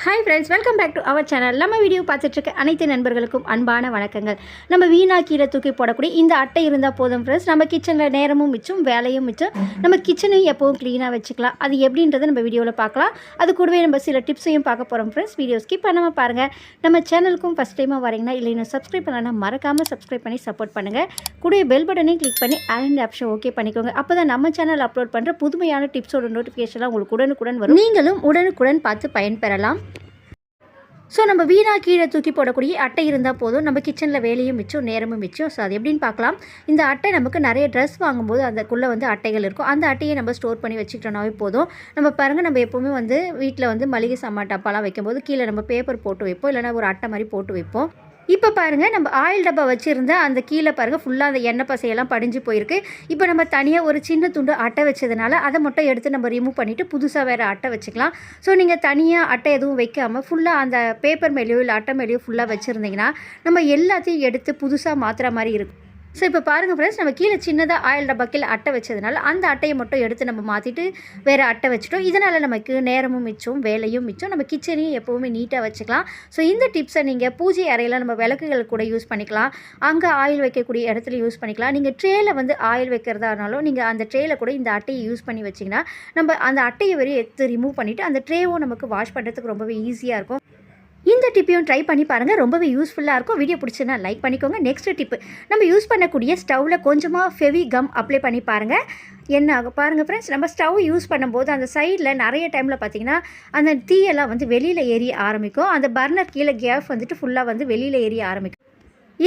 Hi friends welcome back to our channel நம்ம video பார்த்துட்ருக்க அனைத்து நண்பர்களுக்கும் அன்பான வணக்கங்கள். நம்ம வீணா கீழே தூக்கி போடக்கூடிய இந்த அட்டை இருந்தால் போதும் ஃப்ரெண்ட்ஸ் நம்ம கிச்சனில் நேரமும் மிச்சம் வேலையும் மிச்சம். நம்ம கிச்சனையும் எப்போவும் க்ளீனாக வச்சுக்கலாம். அது எப்படின்றத நம்ம வீடியோவில் பார்க்கலாம். அது கூடவே நம்ம சில டிப்ஸையும் பார்க்க போகிறோம் ஃப்ரெண்ட்ஸ் வீடியோ ஸ்கிப் பண்ணாமல் பாருங்கள் நம்ம சேனலுக்கும் ஃபஸ்ட் டைமாக வரீங்கன்னா இல்லை இன்னும் சப்ஸ்கிரைப் பண்ணலாம் மறக்காமல் சப்ஸ்கிரைப் பண்ணி சப்போர்ட் பண்ணுங்கள் கூடவே பெல் பட்டனையும் கிளிக் பண்ணி ஆல் ஆப்ஷன் ஓகே பண்ணிக்கோங்க. அப்போ தான் நம்ம சேனல் அப்லோட் பண்ணுற புதுமையான டிப்ஸோட நோட்டிஃபிகேஷன்லாம் உங்களுக்கு உடனுக்குடன் வரும். நீங்களும் உடனுக்குடன் பார்த்து பயன்பெறலாம். ஸோ நம்ம வீணாக கீழே தூக்கி போடக்கூடிய அட்டை இருந்தால் போதும். நம்ம கிச்சனில் வேலையும் மிச்சம் நேரமும் மிச்சம். ஸோ அது எப்படின்னு பார்க்கலாம். இந்த அட்டை நமக்கு நிறைய ட்ரெஸ் வாங்கும்போது அதுக்குள்ளே வந்து அட்டைகள் இருக்கும். அந்த அட்டையை நம்ம ஸ்டோர் பண்ணி வச்சுக்கிட்டோம்னாவே போதும். நம்ம பாருங்கள் நம்ம எப்போவுமே வந்து வீட்டில் வந்து மளிகை சாமான் டப்பாலாம் வைக்கும்போது கீழே நம்ம பேப்பர் போட்டு வைப்போம். இல்லைனா ஒரு அட்டை மாதிரி போட்டு வைப்போம். இப்போ பாருங்கள் நம்ம ஆயில் டப்பா வச்சுருந்தா அந்த கீழே பாருங்கள் ஃபுல்லாக அந்த எண்ணெய் பசையெல்லாம் படிஞ்சு போயிருக்கு. இப்போ நம்ம தனியாக ஒரு சின்ன துண்டு அட்டை வச்சதுனால அதை மட்டும் எடுத்து நம்ம ரிமூவ் பண்ணிவிட்டு புதுசாக வேறு அட்டை வச்சுக்கலாம். ஸோ நீங்கள் தனியாக அட்டை எதுவும் வைக்காமல் ஃபுல்லாக அந்த பேப்பர் மேலேயோ இல்லை அட்டை மேலேயோ ஃபுல்லாக வச்சுருந்தீங்கன்னா நம்ம எல்லாத்தையும் எடுத்து புதுசாக மாற்றுற மாதிரி இருக்கும். ஸோ இப்போ பாருங்கள் ஃப்ரெண்ட்ஸ் நம்ம கீழே சின்னதாக ஆயில் டப்பாக்கில் அட்டை வச்சதுனால அந்த அட்டையை மட்டும் எடுத்து நம்ம மாற்றிட்டு வேறு அட்டை வச்சுட்டோம். இதனால் நமக்கு நேரமும் மிச்சம் வேலையும் மிச்சம். நம்ம கிச்சனையும் எப்போவுமே நீட்டாக வச்சுக்கலாம். ஸோ இந்த டிப்ஸை நீங்கள் பூஜை அறையில் நம்ம விளக்குகள் கூட யூஸ் பண்ணிக்கலாம். அங்கே ஆயில் வைக்கக்கூடிய இடத்துல யூஸ் பண்ணிக்கலாம். நீங்கள் ட்ரேயில் வந்து ஆயில் வைக்கிறதா இருந்தாலும் நீங்கள் அந்த ட்ரேயில் கூட இந்த அட்டையை யூஸ் பண்ணி வச்சிங்கன்னா நம்ம அந்த அட்டையை வரையும் எடுத்து ரிமூவ் பண்ணிவிட்டு அந்த ட்ரேவும் நமக்கு வாஷ் பண்ணுறதுக்கு ரொம்பவே ஈஸியாக இருக்கும். இந்த டிப்பையும் ட்ரை பண்ணி பாருங்கள் ரொம்பவே யூஸ்ஃபுல்லாக இருக்கும். வீடியோ பிடிச்சதுன்னா லைக் பண்ணிக்கோங்க. நெக்ஸ்ட் டிப்பு நம்ம யூஸ் பண்ணக்கூடிய ஸ்டவ்வில் கொஞ்சமாக ஃபெவி கம் அப்ளை பண்ணி பாருங்கள் என்ன ஆகும் பாருங்கள் ஃப்ரெண்ட்ஸ் நம்ம ஸ்டவ் யூஸ் பண்ணும்போது அந்த சைடில் நிறைய டைமில் பார்த்தீங்கன்னா அந்த தீயெல்லாம் வந்து வெளியில் ஏறிய ஆரம்பிக்கும். அந்த பர்னர் கீழே கேஃப் வந்துட்டு ஃபுல்லாக வந்து வெளியில் ஏறிய ஆரம்பிக்கும்.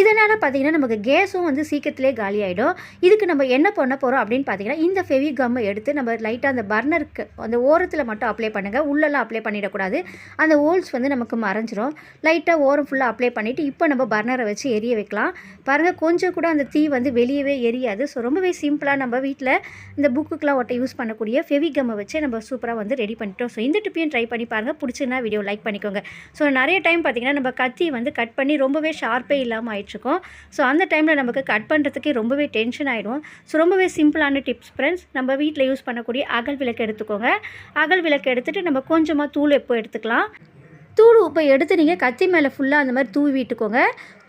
இதனால் பார்த்தீங்கன்னா நமக்கு கேஸும் வந்து சீக்கிரத்திலே காலி ஆகிடும் இதுக்கு நம்ம என்ன பண்ண போகிறோம் அப்படின்னு பார்த்தீங்கன்னா இந்த ஃபெவி கம்மை எடுத்து நம்ம லைட்டாக அந்த பர்னருக்கு அந்த ஓரத்தில் மட்டும் அப்ளை பண்ணுங்கள் உள்ளெல்லாம் அப்ளை பண்ணிடக்கூடாது. அந்த ஹோல்ஸ் வந்து நமக்கு மறைஞ்சிரும். லைட்டாக ஓரம் ஃபுல்லாக அப்ளை பண்ணிவிட்டு இப்போ நம்ம பர்னரை வச்சு எரிய வைக்கலாம். பாருங்கள் கொஞ்சம் கூட அந்த தீ வந்து வெளியவே எரியாது. ஸோ ரொம்பவே சிம்பிளாக நம்ம வீட்டில் இந்த புக்குக்கெலாம் ஒட்ட யூஸ் பண்ணக்கூடிய ஃபெவி கம்மை வச்சு நம்ம சூப்பராக வந்து ரெடி பண்ணிட்டோம். ஸோ இந்த டிப்பையும் ட்ரை பண்ணி பாருங்கள் பிடிச்சிருந்தா வீடியோ லைக் பண்ணிக்கோங்க. ஸோ நிறைய டைம் பார்த்திங்கன்னா நம்ம கத்தி வந்து கட் பண்ணி ரொம்பவே ஷார்ப்பே இல்லாமல் ஆகிட்டுருக்கோம் ஸோ அந்த டைமில் நமக்கு கட் பண்ணுறதுக்கே ரொம்பவே டென்ஷன் ஆகிடும் ஸோ ரொம்பவே சிம்பிளான டிப்ஸ் ஃப்ரெண்ட்ஸ் நம்ம வீட்டில் யூஸ் பண்ணக்கூடிய அகல் விளக்கு எடுத்துக்கோங்க. அகல் விளக்கு எடுத்துகிட்டு நம்ம கொஞ்சமாக தூள் எப்போ எடுத்துக்கலாம்? தூள் உப்பை எடுத்து நீங்கள் கத்தி மேலே ஃபுல்லாக அந்த மாதிரி தூவி விட்டுக்கோங்க.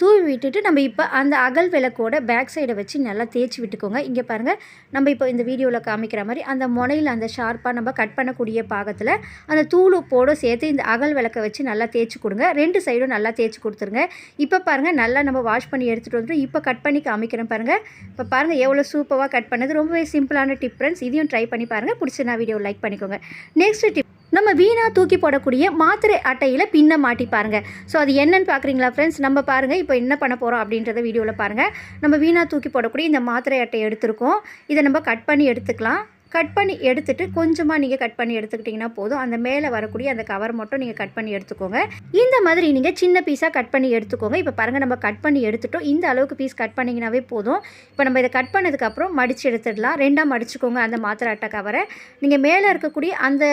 தூவி விட்டுட்டு நம்ம இப்போ அந்த அகல் விளக்கோட பேக் சைடை வச்சு நல்லா தேய்ச்சி விட்டுக்கோங்க. இங்கே பாருங்கள் நம்ம இப்போ இந்த வீடியோவில் காமிக்கிற மாதிரி அந்த முனையில் அந்த ஷார்ப்பாக நம்ம கட் பண்ணக்கூடிய பாகத்தில் அந்த தூள் உப்போடு சேர்த்து இந்த அகல் விளக்கை வச்சு நல்லா தேய்ச்சி கொடுங்க. ரெண்டு சைடும் நல்லா தேய்ச்சி கொடுத்துருங்க. இப்போ பாருங்கள் நல்லா நம்ம வாஷ் பண்ணி எடுத்துகிட்டு வந்துட்டு இப்போ கட் பண்ணி காமிக்கிறேன் பாருங்கள் இப்போ பாருங்கள் எவ்வளோ சூப்பராக கட் பண்ணது. ரொம்பவே சிம்பிளான டிஃப்ரென்ஸ் இதையும் ட்ரை பண்ணி பாருங்கள் பிடிச்சி நான் வீடியோ லைக் பண்ணிக்கோங்க. நெக்ஸ்ட் டிப் நம்ம வீணாக தூக்கி போடக்கூடிய மாத்திரை அட்டையில் பின்ன மாட்டி பாருங்கள் ஸோ அது என்னன்னு பார்க்குறீங்களா ஃப்ரெண்ட்ஸ் நம்ம பாருங்கள் இப்போ என்ன பண்ண போகிறோம் அப்படின்றத வீடியோவில் பாருங்கள் நம்ம வீணாக தூக்கி போடக்கூடிய இந்த மாத்திரை அட்டை எடுத்திருக்கோம். இதை நம்ம கட் பண்ணி எடுத்துக்கலாம். கட் பண்ணி எடுத்துட்டு கொஞ்சமாக நீங்கள் கட் பண்ணி எடுத்துக்கிட்டிங்கன்னா போதும். அந்த மேலே வரக்கூடிய அந்த கவர் மட்டும் நீங்கள் கட் பண்ணி எடுத்துக்கோங்க. இந்த மாதிரி நீங்கள் சின்ன பீஸாக கட் பண்ணி எடுத்துக்கோங்க. இப்போ பாருங்கள் நம்ம கட் பண்ணி எடுத்துட்டோம். இந்த அளவுக்கு பீஸ் கட் பண்ணிங்கனாவே போதும். இப்போ நம்ம இதை கட் பண்ணதுக்கப்புறம் மடித்து எடுத்துடலாம். ரெண்டாக மடிச்சுக்கோங்க அந்த மாத்திரை அட்டை கவரை நீங்கள் மேலே இருக்கக்கூடிய அந்த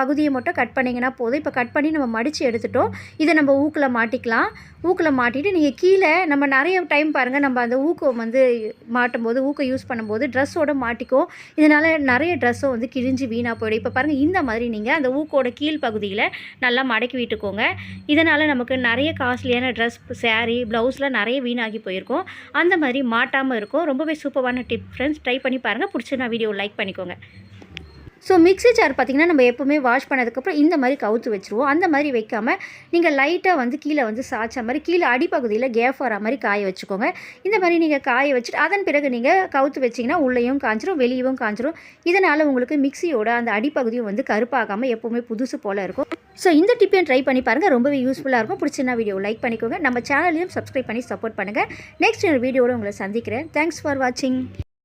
பகுதியை மட்டும் கட் பண்ணிங்கன்னா போதும். இப்போ கட் பண்ணி நம்ம மடித்து எடுத்துட்டோம். இதை நம்ம ஊக்கில் மாட்டிக்கலாம். ஊக்கில் மாட்டிட்டு நீங்கள் கீழே நம்ம நிறைய டைம் பாருங்கள் நம்ம அந்த ஊக்கம் வந்து மாட்டும் போது ஊக்கம் யூஸ் பண்ணும்போது ட்ரெஸ்ஸோட மாட்டிக்கும். இதனால் நிறைய நிறைய ட்ரெஸ்ஸும் வந்து கிழிஞ்சு வீணாக போயிடும். இப்போ பாருங்கள் இந்த மாதிரி நீங்கள் அந்த ஊக்கோட கீழ் பகுதியில் நல்லா மடக்கி விட்டுக்கோங்க. இதனால் நமக்கு நிறைய காஸ்ட்லியான ட்ரெஸ் சேரீ ப்ளவுஸ்லாம் நிறைய வீணாகி போயிருக்கும். அந்த மாதிரி மாட்டாமல் இருக்கும். ரொம்பவே சூப்பரான டிப் ஃப்ரெண்ட்ஸ் ட்ரை பண்ணி பாருங்கள் பிடிச்சி நான் வீடியோ லைக் பண்ணிக்கோங்க. ஸோ மிக்ஸி ஜார் பார்த்திங்கன்னா நம்ம எப்போவுமே வாஷ் பண்ணதுக்கப்புறம் இந்த மாதிரி கவுத்து வச்சுருவோம். அந்த மாதிரி வைக்காமல் நீங்கள் லைட்டாக வந்து கீழே வந்து சாய்ச்ச மாதிரி கீழே அடிப்பகுதியில் கேப் வர மாதிரி காய வச்சுக்கோங்க. இந்த மாதிரி நீங்கள் காய வச்சுட்டு அதன் பிறகு நீங்கள் கவுத்து வச்சிங்கன்னா உள்ளேயும் காஞ்சிரும் வெளியவும் காஞ்சிரும். இதனால் உங்களுக்கு மிக்சியோட அந்த அடிப்பகுதியும் வந்து கருப்பாகாமல் எப்போவுமே புதுசு போல் இருக்கும். ஸோ இந்த டிப்பையும் ட்ரை பண்ணி பாருங்கள் ரொம்பவே யூஸ்ஃபுல்லாக இருக்கும். பிடிச்சினா வீடியோ லைக் பண்ணிக்கோங்க. நம்ம சேனலையும் சப்ஸ்கிரைப் பண்ணி சப்போர்ட் பண்ணுங்கள் நெக்ஸ்ட் வீடியோட உங்களை சந்திக்கிறேன். தேங்க்ஸ் ஃபார் வாட்சிங்